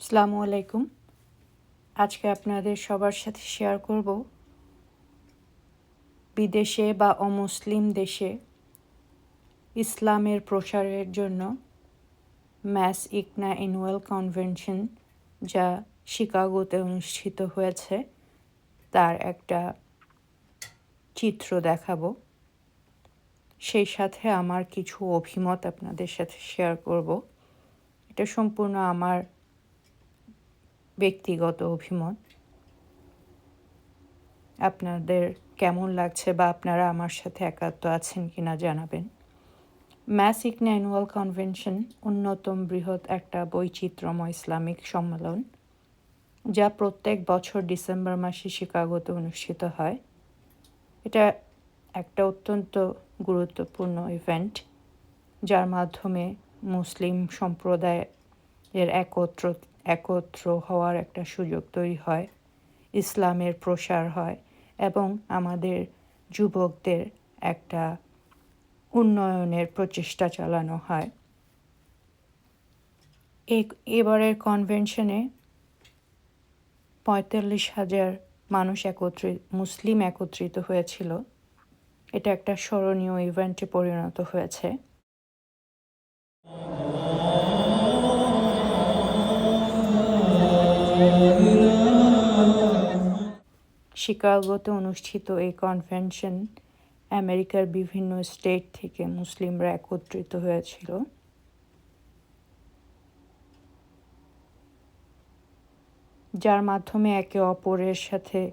আসসালামু আলাইকুম। আজকে আপনাদের সবার সাথে শেয়ার করব বিদেশে বা অমুসলিম দেশে ইসলামের প্রসারের জন্য ম্যাস ইকনা অ্যানুয়াল কনভেনশন যা শিকাগোতে অনুষ্ঠিত হয়েছে। তার একটা চিত্র দেখাবো। সেই সাথে আমার কিছু অভিমত আপনাদের সাথে শেয়ার করব। এটা সম্পূর্ণ আমার ব্যক্তিগত অভিমত? আপনাদের কেমন লাগছে বা আপনারা আমার সাথে একাত্ম আছেন কিনা জানাবেন। ম্যাস ইকনা অ্যানুয়াল কনভেনশন অন্যতম বৃহৎ একটা বৈচিত্র্যময় ইসলামিক সম্মেলন, যা প্রত্যেক বছর ডিসেম্বর মাসে শিকাগোতে অনুষ্ঠিত হয়। এটা একটা অত্যন্ত গুরুত্বপূর্ণ ইভেন্ট, যার মাধ্যমে মুসলিম সম্প্রদায়ের একত্র একত্র হওয়ার একটা সুযোগ তৈরি হয়, ইসলামের প্রসার হয় এবং আমাদের যুবকদের একটা উন্নয়নের প্রচেষ্টা চালানো হয়। এবারের কনভেনশনে পঁয়তাল্লিশ হাজার মানুষ একত্রিত মুসলিম একত্রিত হয়েছিল। এটা একটা স্মরণীয় ইভেন্টে পরিণত হয়েছে। শিকাগোতে অনুষ্ঠিত এই কনভেনশন আমেরিকার বিভিন্ন স্টেট থেকে মুসলিমরা একত্রিত হয়েছিল। যার মাধ্যমে একে অপরের সাথে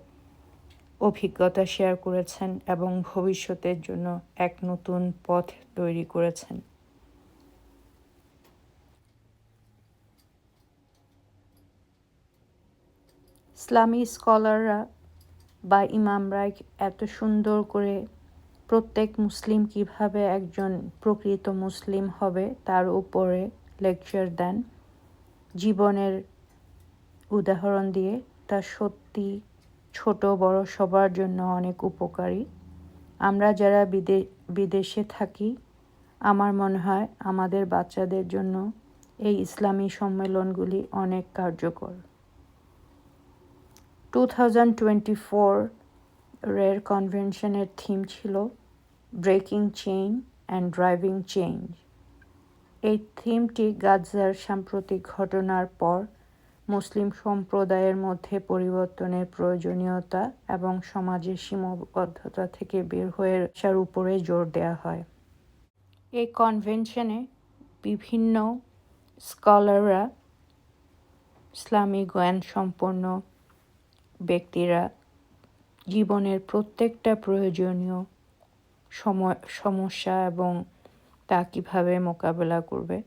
অভিজ্ঞতা শেয়ার করেছেন এবং ভবিষ্যতের জন্য এক নতুন পথ তৈরি করেছেন। ইসলামী স্কলাররা বা ইমামরা এত সুন্দর করে প্রত্যেক মুসলিম কীভাবে একজন প্রকৃত মুসলিম হবে তার উপরে লেকচার দেন। জীবনের উদাহরণ দিয়ে তা সত্যি ছোট বড় সবার জন্য অনেক উপকারী। আমরা যারা বিদে, বিদেশে থাকি, আমার মনে হয় আমাদের বাচ্চাদের জন্য এই ইসলামী সম্মেলনগুলি অনেক কার্যকর। টু থাউজেন্ড টোয়েন্টি ফোর রের কনভেনশনের থিম ছিল breaking chain and driving change এই থিমটি গাজার সাম্প্রতিক ঘটনার পর মুসলিম সম্প্রদায়ের মধ্যে পরিবর্তনের প্রয়োজনীয়তা এবং সমাজের সীমাবদ্ধতা থেকে বের হয়ে আসার উপরে জোর দেওয়া হয়। এই কনভেনশনে বিভিন্ন স্কলাররা ইসলামী জ্ঞান সম্পন্ন ব্যক্তিরা জীবনের প্রত্যেকটা প্রয়োজনীয় সমস্যা এবং তা কীভাবে মোকাবেলা করবে,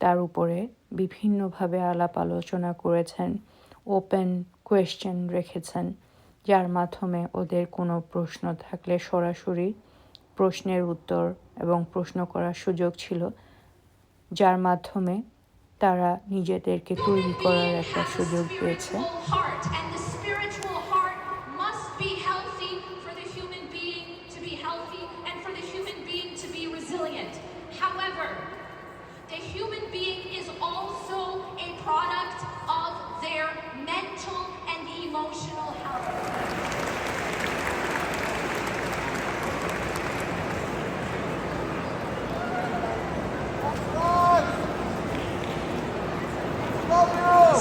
তার উপরে বিভিন্নভাবে আলাপ আলোচনা করেছেন ওপেন কোয়েশ্চেন রেখেছেন, যার মাধ্যমে ওদের কোনো প্রশ্ন থাকলে সরাসরি প্রশ্নের উত্তর এবং প্রশ্ন করার সুযোগ ছিল, যার মাধ্যমে তারা নিজেদেরকে তৈরি করার একটা সুযোগ পেয়েছে।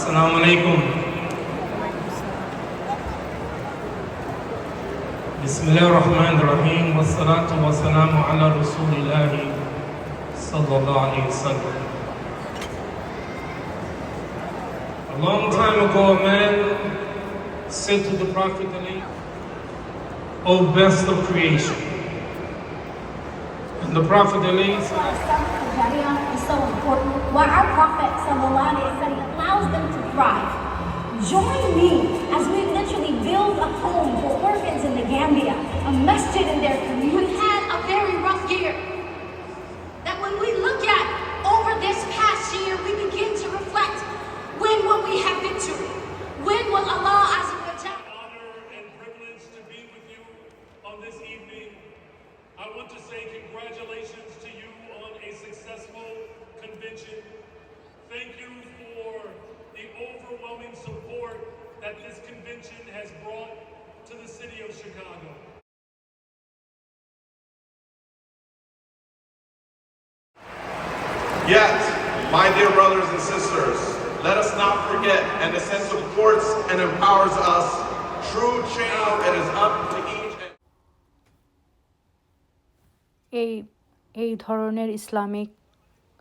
السلام عليكم. بسم الله الرحمن الرحيم والصلاة والسلام على رسول الله صلى الله عليه وسلم. A long time ago a man said to the Prophet O best of creation. And the Prophet is so Gambia, a masjid in their community. We've had a very rough year. That when we look at over this past year, we begin to reflect when will we have victory? When will Allah Azza wa Honor and privilege to be with you on this evening. I want to say congratulations to you on a successful convention. Thank you for the overwhelming support that this convention has brought to the city of Chicago. My dear brothers and sisters, let us not forget, and the sense supports and empowers us, true change it is up to each এই এই ধরনের Islamic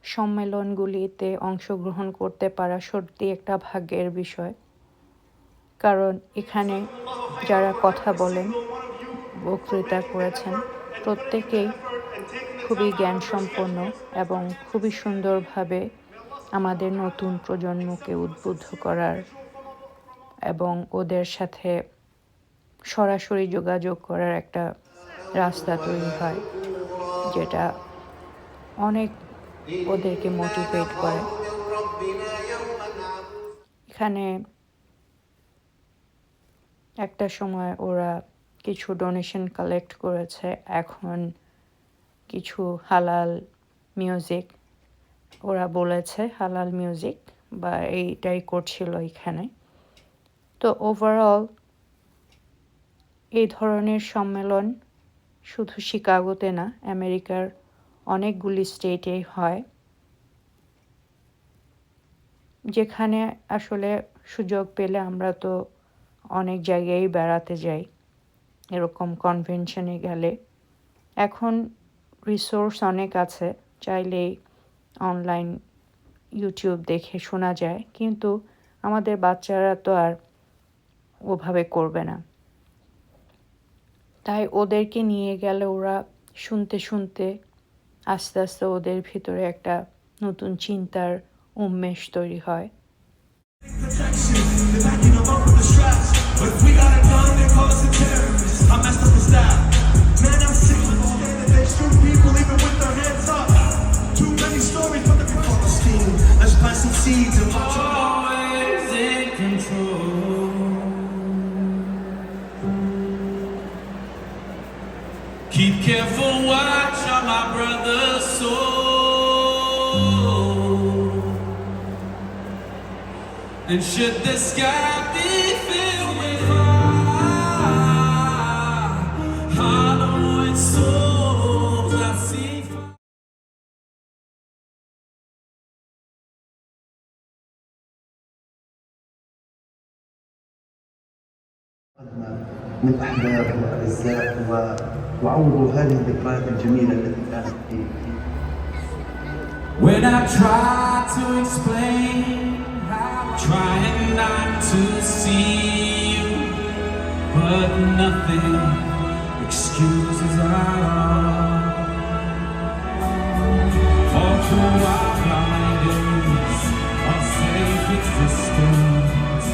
সম্মেলনগুলিতে অংশগ্রহণ করতে পারা সত্যি একটা ভাগ্যের বিষয় কারণ এখানে যারা কথা বলেন বক্তৃতা করেছেন প্রত্যেকেই খুবই জ্ঞানসম্পন্ন এবং খুবই সুন্দরভাবে আমাদের নতুন প্রজন্মকে উদ্বুদ্ধ করার এবং ওদের সাথে সরাসরি যোগাযোগ করার একটা রাস্তা তৈরি হয়, যেটা অনেক ওদেরকে মোটিভেট করে। এখানে একটা সময় ওরা কিছু ডোনেশন কালেক্ট করেছে, এখন কিছু হালাল মিউজিক ওরা বলেছে হালাল মিউজিক বা এইটাই করছিল এখানে। তো ওভারঅল এই ধরনের সম্মেলন শুধু শিকাগোতে না, আমেরিকার অনেকগুলি স্টেটে হয়। যেখানে আসলে সুযোগ পেলে আমরা তো অনেক জায়গায় বেড়াতে যাই, এরকম কনভেনশনে গেলে। এখন রিসোর্স অনেক আছে, চাইলেই অনলাইন ইউটিউব দেখে শোনা যায়, কিন্তু আমাদের বাচ্চারা তো আর ওভাবে করবে না। তাই ওদেরকে নিয়ে গেলে ওরা শুনতে শুনতে আস্তে আস্তে ওদের ভিতরে একটা নতুন চিন্তার উন্মেষ তৈরি হয়। And should the sky be filled with fire, hollow and souls I see. من أحباب وأعزاء و- وعوضوا هذه الذكريات الجميلة التي كانت في في When I try to explain how I'm trying not to see you, but nothing excuses all. Our our safe existence,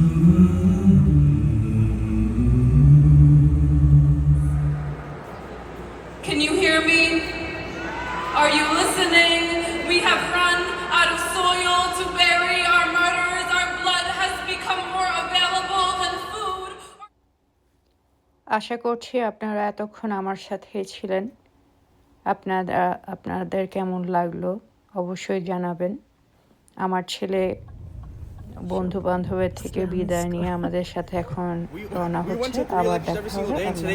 we. আশা করছি আপনারা এতক্ষণ আমার সাথে ছিলেন। আপনারা আপনাদের কেমন লাগল অবশ্যই জানাবেন। আমার ছেলে বন্ধু বান্ধবের থেকে বিদায় নিয়ে আমাদের সাথে এখন রওনা হচ্ছে। আবার দেখা হবে।